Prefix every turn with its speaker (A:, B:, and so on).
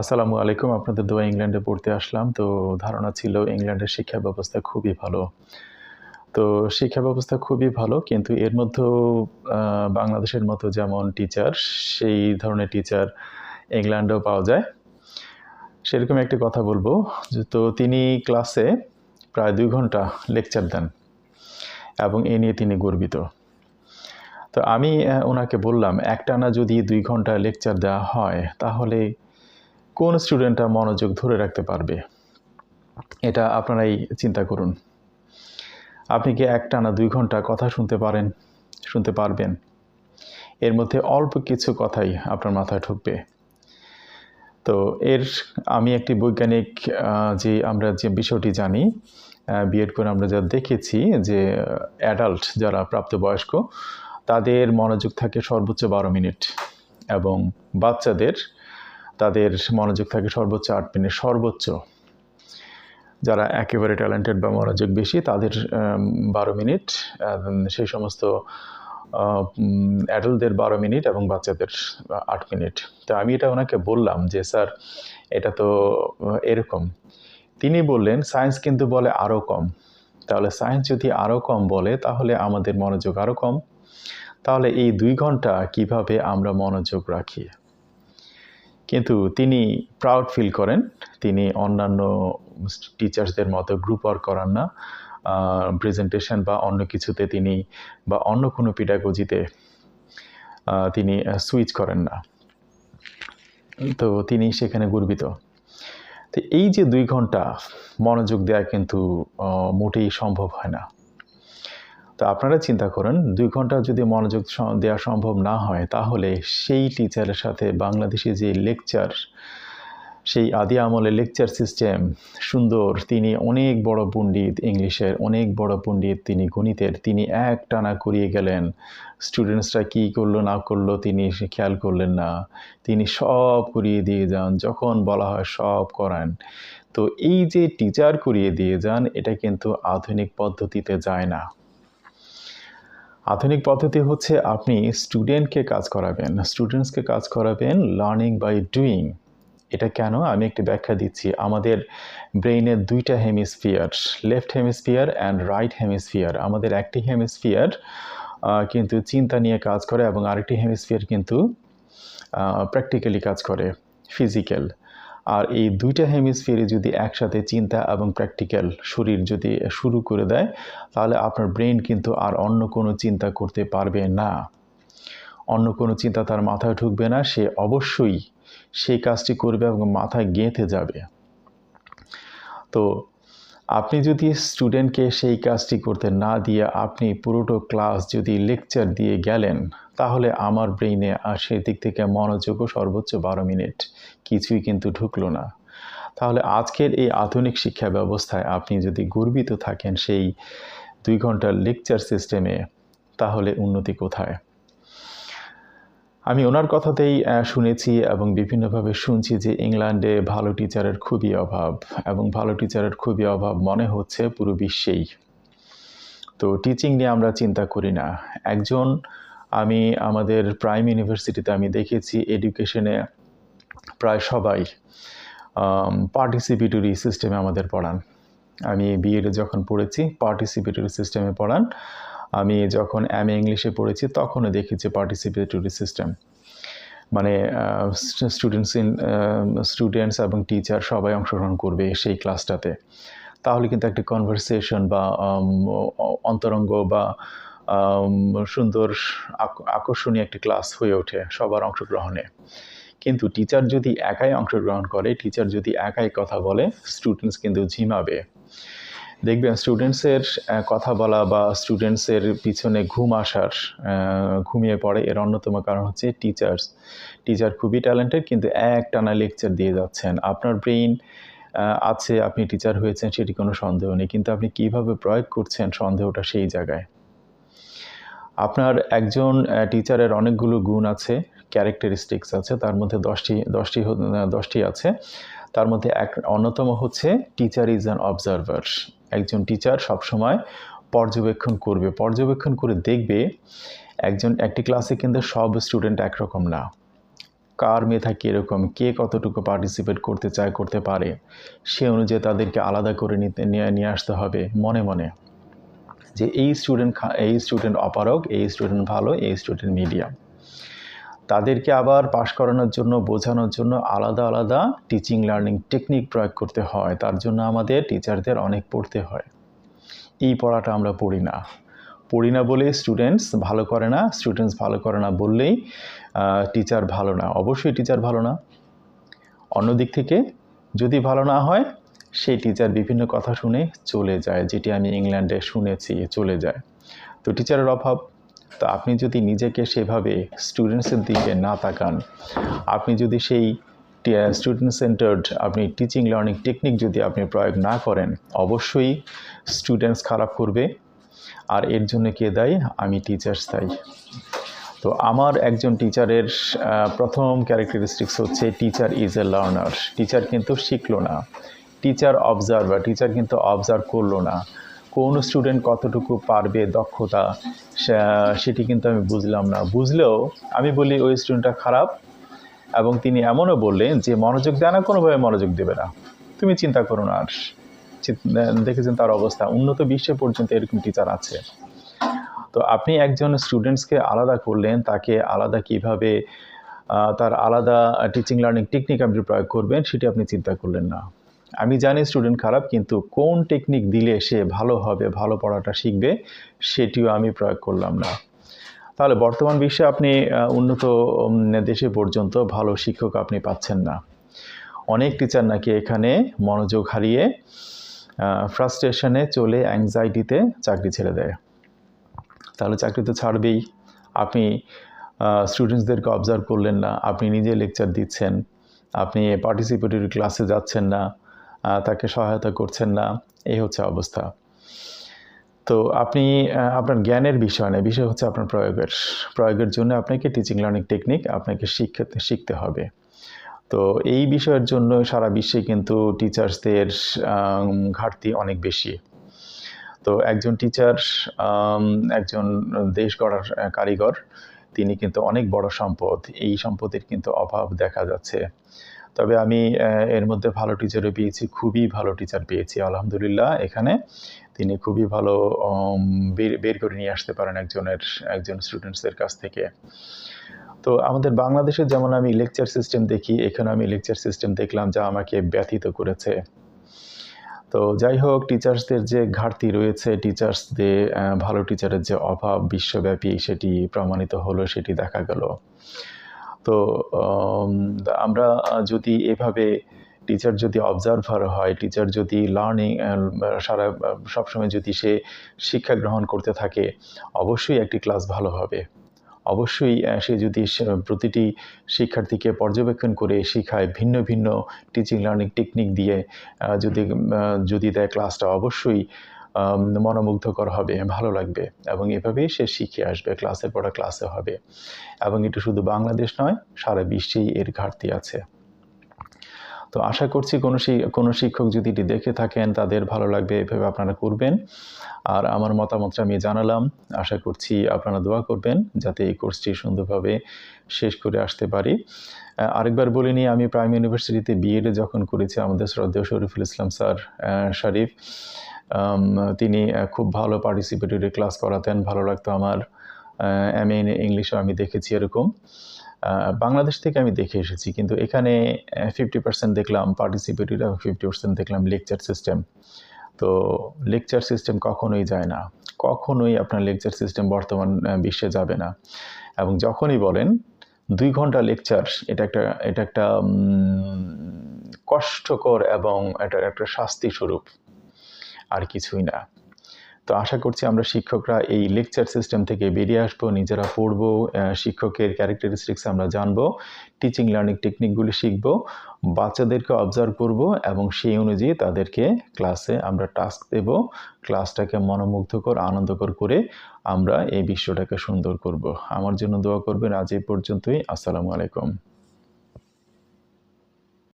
A: আসসালামু আলাইকুম, আপনাদের দোয়া ইংল্যান্ডে পড়তে আসলাম। তো ধারণা ছিল ইংল্যান্ডের শিক্ষা ব্যবস্থা খুবই ভালো। তো শিক্ষা ব্যবস্থা খুবই ভালো, কিন্তু এর মধ্যেও বাংলাদেশের মতো যেমন টিচার সেই ধরনের টিচার ইংল্যান্ডেও পাওয়া যায়। সেরকম একটি কথা বলব তো তিনি ক্লাসে প্রায় দুই ঘণ্টা লেকচার দেন, এবং এ নিয়ে তিনি গর্বিত। তো আমি ওনাকে বললাম, একটানা যদি দুই ঘণ্টা লেকচার দেওয়া হয়, তাহলে কোন স্টুডেন্টটা মনোযোগ ধরে রাখতে পারবে? এটা আপনারাই চিন্তা করুন। আপনি কি একটানা দুই ঘণ্টা কথা শুনতে পারেন, শুনতে পারবেন? এর মধ্যে অল্প কিছু কথাই আপনার মাথায় ঢুকবে। তো এর, আমি একটি বৈজ্ঞানিক যে আমরা যে বিষয়টি জানি বিএড করে আমরা যা দেখেছি যে অ্যাডাল্ট যারা প্রাপ্তবয়স্ক, তাদের মনোযোগ থাকে সর্বোচ্চ বারো মিনিট এবং বাচ্চাদের তাদের মনোযোগ থাকে সর্বোচ্চ আট মিনিট, সর্বোচ্চ। যারা একেবারে ট্যালেন্টেড বা মনোযোগ বেশি, তাদের বারো মিনিট সেই সমস্ত অ্যাডাল্টদের বারো মিনিট এবং বাচ্চাদের আট মিনিট। তো আমি এটা ওনাকে বললাম যে, স্যার, এটা তো এরকম। তিনি বললেন সায়েন্স কিন্তু বলে আরও কম। তাহলে সায়েন্স যদি আরও কম বলে, তাহলে আমাদের মনোযোগ আরও কম। তাহলে এই দুই ঘণ্টা কীভাবে আমরা মনোযোগ রাখি? কিন্তু তিনি প্রাউড ফিল করেন। তিনি অন্যান্য টিচার্সদের মতো গ্রুপ ওয়ার্ক করান না। প্রেজেন্টেশন বা অন্য কিছুতে তিনি বা অন্য কোনো পিডাগোজিতে তিনি সুইচ করেন না। তো তিনি সেখানে গর্বিত। তো এই যে দুই ঘণ্টা মনোযোগ দেওয়া কিন্তু মোটেই সম্ভব হয় না। তো আপনারা চিন্তা করেন, দুই ঘণ্টা যদি মনোযোগ দেওয়া সম্ভব না হয়, তাহলে সেই টিচারের সাথে বাংলাদেশি যে লেকচার সেই আদি আমলে লেকচার সিস্টেম সুন্দর, তিনি অনেক বড় পণ্ডিত ইংলিশের, অনেক বড় পণ্ডিত তিনি গণিতের, তিনি এক টানা করিয়ে গেলেন। স্টুডেন্টসরা কী করল, না করল, তিনি সে খেয়াল করলেন না। তিনি সব করিয়ে দিয়ে যান, যখন বলা হয় সব করান। তো এই যে টিচার করিয়ে দিয়ে যান, এটা কিন্তু আধুনিক পদ্ধতিতে যায় না। আধুনিক পদ্ধতি হচ্ছে আপনি স্টুডেন্টকে কাজ করাবেন স্টুডেন্টসকে কাজ করাবেন লার্নিং বাই ডুইং এটা কেন? আমি একটি ব্যাখ্যা দিচ্ছি। আমাদের ব্রেইনের দুইটা hemisphere left hemisphere and right hemisphere আমাদের একটি হেমিস্ফিয়ার কিন্তু চিন্তা নিয়ে কাজ করে এবং আরেকটি হেমিস্ফিয়ার কিন্তু প্র্যাকটিক্যালি কাজ করে ফিজিক্যাল আর এই দুইটা হেমিস্ফিয়ারে যদি একসাথে চিন্তা এবং প্র্যাকটিক্যাল শরীর যদি শুরু করে দেয়, তাহলে আপনার ব্রেন কিন্তু আর অন্য কোনো চিন্তা করতে পারবে না। অন্য কোনো চিন্তা তার মাথায় ঢুকবে না, সে অবশ্যই সেই কাজটি করবে এবং মাথায় গেঁথে যাবে। তো আপনি যদি স্টুডেন্টকে সেই কাজটি করতে না দিয়ে আপনি পুরোটো ক্লাস যদি লেকচার দিয়ে গেলেন তাহলে আমার ব্রেইনে আর সেই দিক থেকে মনোযোগও সর্বোচ্চ বারো মিনিট। কিছুই কিন্তু ঢুকলো না। তাহলে আজকের এই আধুনিক শিক্ষা ব্যবস্থায় আপনি যদি গর্বিত থাকেন সেই দুই ঘণ্টার লেকচার সিস্টেমে তাহলে উন্নতি কোথায়? আমি ওনার কথাতেই শুনেছি এবং বিভিন্নভাবে শুনছি যে ইংল্যান্ডে ভালো টিচারের খুবই অভাব এবং ভালো টিচারের খুবই অভাব মনে হচ্ছে পুরো বিশ্বেই। তো টিচিং নিয়ে আমরা চিন্তা করি না। একজন আমি আমাদের প্রাইম ইউনিভার্সিটিতে আমি দেখেছি এডুকেশনে প্রায় সবাই পার্টিসিপেটরি সিস্টেমে আমাদের পড়ান। আমি বিএডে যখন পড়েছি পার্টিসিপেটরি সিস্টেমে পড়ান। আমি যখন এম এ ইংলিশে পড়েছি, তখনও দেখেছি পার্টিসিপেটরি সিস্টেম মানে স্টুডেন্টস ইন স্টুডেন্টস এবং টিচার সবাই অংশগ্রহণ করবে সেই ক্লাসটাতে তাহলে কিন্তু একটা কনভারসেশন বা অন্তরঙ্গ বা সুন্দর আক- আকর্ষণীয় একটি ক্লাস হয়ে ওঠে সবার অংশগ্রহণে। কিন্তু টিচার যদি একাই অংশগ্রহণ করে টিচার যদি একাই কথা বলে স্টুডেন্টস কিন্তু ঝিমাবে। দেখবেন স্টুডেন্টসের কথা বলা বা স্টুডেন্টসের পিছনে ঘুম আসার ঘুমিয়ে পড়ে, এর অন্যতম কারণ হচ্ছে টিচার্স টিচার খুবই ট্যালেন্টেড কিন্তু এক টানা লেকচার দিয়ে যাচ্ছেন। আপনার ব্রেইন আছে, আপনি টিচার হয়েছেন, সেটি কোনো সন্দেহ নেই। কিন্তু আপনি কীভাবে প্রয়োগ করছেন সন্দেহটা সেই জায়গায়? আপনার একজন টিচারের অনেকগুলো গুণ আছে ক্যারেক্টারিস্টিক্স আছে, তার মধ্যে দশটি দশটি দশটি আছে। তার মধ্যে এক, অন্যতম হচ্ছে টিচার ইজ অ্যান অবজারভার একজন টিচার সবসময় পর্যবেক্ষণ করবে। পর্যবেক্ষণ করে দেখবে একজন, একটি ক্লাসে কিন্তু সব স্টুডেন্ট একরকম না। কার মেধা কীরকম, কে কতটুকু পার্টিসিপেট করতে চায়, করতে পারে, সে অনুযায়ী তাদেরকে আলাদা করে নিতে নিয়ে আসতে হবে মনে মনে। যে এই স্টুডেন্ট এই স্টুডেন্ট অপারক এই স্টুডেন্ট ভালো, এই স্টুডেন্ট মিডিয়াম তাদেরকে আবার পাশ করানোর জন্য, বোঝানোর জন্য আলাদা আলাদা টিচিং লার্নিং টেকনিক প্রয়োগ করতে হয়। তার জন্য আমাদের টিচারদের অনেক পড়তে হয়। এই পড়াটা আমরা পড়ি না। পড়ি না বলে স্টুডেন্টস ভালো করে না স্টুডেন্টস ভালো করে না বললেই টিচার ভালো না। অবশ্যই টিচার ভালো না। অন্যদিক থেকে যদি ভালো না হয় সেই টিচার বিভিন্ন কথা শুনে চলে যায়, যেটি আমি ইংল্যান্ডে শুনেছি, চলে যায়। তো টিচারের অভাব, তো আপনি যদি নিজেকে সেভাবে স্টুডেন্টসের দিকে না তাকান, আপনি যদি সেই স্টুডেন্ট সেন্টার্ড আপনি টিচিং লার্নিং টেকনিক যদি আপনি প্রয়োগ না করেন, অবশ্যই স্টুডেন্টস খারাপ করবে, আর এর জন্য কে দেয়? আমি টিচার্স দায়ী তো আমার একজন টিচারের প্রথম ক্যারেক্টারিস্টিক্স হচ্ছে teacher is a learner teacher কিন্তু শিখলো না। টিচার অবজার্ভার টিচার কিন্তু অবজার্ভ করল না। কোন স্টুডেন্ট কতটুকু পারবে, দক্ষতা সেটি কিন্তু আমি বুঝলাম না। বুঝলেও আমি বলি, ওই স্টুডেন্টটা খারাপ। এবং তিনি এমনও বললেন যে, মনোযোগ দেয় না, কোনোভাবে মনোযোগ দেবে না। তুমি চিন্তা করো না আর। দেখেছেন তার অবস্থা। উন্নত বিশ্বে পর্যন্ত এরকম টিচার আছে। তো আপনি একজন স্টুডেন্টসকে আলাদা করলেন, তাকে আলাদা কীভাবে তার আলাদা টিচিং লার্নিং টেকনিক আপনি প্রয়োগ করবেন, সেটি আপনি চিন্তা করলেন না। আমি জানি স্টুডেন্ট খারাপ, কিন্তু কোন টেকনিক দিলে সে ভালো হবে, ভালো পড়াটা শিখবে, সেটিও আমি প্রয়োগ করলাম না। তাহলে বর্তমান বিশ্বে আপনি উন্নত দেশে পর্যন্ত ভালো শিক্ষক আপনি পাচ্ছেন না। অনেক টিচার নাকি এখানে মনোযোগ হারিয়ে ফ্রাস্ট্রেশনে চলে অ্যাংজাইটিতে চাকরি ছেড়ে দেয়। তাহলে চাকরি তো ছাড়বেই। আপনি স্টুডেন্টসদেরকে অবজার্ভ করলেন না, আপনি নিজে লেকচার দিচ্ছেন, আপনি পার্টিসিপেটরি ক্লাসে যাচ্ছেন না তাকে সহায়তা করছেন না। এই হচ্ছে অবস্থা। তো আপনি আপনার জ্ঞানের বিষয় নয় বিষয় হচ্ছে আপনার প্রয়োগের। প্রয়োগের জন্য আপনাকে টিচিং লার্নিং টেকনিক আপনাকে শিখতে শিখতে হবে। তো এই বিষয়ের জন্য সারা বিশ্বে কিন্তু টিচার্সদের ঘাটতি অনেক বেশি। তো একজন টিচার একজন দেশ গড়ার কারিগর, তিনি কিন্তু অনেক বড় সম্পদ। এই সম্পদের কিন্তু অভাব দেখা যাচ্ছে। তবে আমি এর মধ্যে ভালো টিচারও পেয়েছি, খুবই ভালো টিচার পেয়েছি, আলহামদুলিল্লাহ। এখানে তিনি খুবই ভালো বের করে নিয়ে আসতে পারেন একজনের, একজন স্টুডেন্টসদের কাছ থেকে। তো আমাদের বাংলাদেশে যেমন আমি লেকচার সিস্টেম দেখি, এখানে আমি লেকচার সিস্টেম দেখলাম যা আমাকে ব্যথিত করেছে। তো যাই হোক টিচার্সদের যে ঘাটতি রয়েছে টিচার্সদের ভালো টিচারের যে অভাব, বিশ্বব্যাপী সেটি প্রমাণিত হলো, সেটি দেখা গেল। তো আমরা যদি এভাবে টিচার যদি অবজারভার হয় টিচার যদি লার্নিং সারা সবসময় যদি সে শিক্ষা গ্রহণ করতে থাকে, অবশ্যই একটি ক্লাস ভালো হবে। অবশ্যই সে যদি প্রতিটি শিক্ষার্থীকে পর্যবেক্ষণ করে শিখায় ভিন্ন ভিন্ন টিচিং লার্নিং টেকনিক দিয়ে যদি যদি দেয় ক্লাসটা অবশ্যই মনোমুগ্ধকর হবে, ভালো লাগবে এবং এভাবেই সে শিখে আসবে, ক্লাসের পড়া ক্লাসে হবে। এবং এটা শুধু বাংলাদেশ নয়, সারা বিশ্বেই এর ঘাটতি আছে। তো আশা করছি কোনো কোনো শিক্ষক যদি এটি দেখে থাকেন, তাদের ভালো লাগবে, এভাবে আপনারা করবেন। আর আমার মতামতটা আমি জানালাম। আশা করছি আপনারা দোয়া করবেন, যাতে এই কোর্সটি সুন্দরভাবে শেষ করে আসতে পারি। আরেকবার বলে নিই, আমি প্রাইম ইউনিভার্সিটিতে বিএডে যখন করেছি আমাদের শ্রদ্ধেয় শরীফুল ইসলাম স্যার শরীফ তিনি খুব ভালো পার্টিসিপেটরি ক্লাস করাতেন, ভালো লাগতো আমার। এম এ ইংলিশও আমি দেখেছি এরকম। বাংলাদেশ থেকে আমি দেখে এসেছি, কিন্তু এখানে ফিফটি পার্সেন্ট দেখলাম পার্টিসিপেটরি এবং ফিফটি পার্সেন্ট দেখলাম লেকচার সিস্টেম তো লেকচার সিস্টেম কখনোই যায় না। কখনোই আপনার লেকচার সিস্টেম বর্তমান বিশ্বে যাবে না। এবং যখনই বলেন, দুই ঘণ্টা লেকচার এটা একটা এটা একটা কষ্টকর এবং এটা একটা শাস্তি স্বরূপ আর কিছুই না। তো আশা করছি আমরা শিক্ষকরা এই লেকচার সিস্টেম থেকে বেরিয়ে আসব, নিজেরা পড়ব শিক্ষকের ক্যারেক্টারিস্টিক্স আমরা জানব টিচিং লার্নিং টেকনিকগুলি শিখব, বাচ্চাদেরকে অবজার্ভ করব এবং সেই অনুযায়ী তাদেরকে ক্লাসে আমরা টাস্ক দেব। ক্লাসটাকে মনোমুগ্ধকর, আনন্দকর করে আমরা এই বিশ্বটাকে সুন্দর করব। আমার জন্য দোয়া করবেন আজ এই পর্যন্তই। আসসালামু আলাইকুম।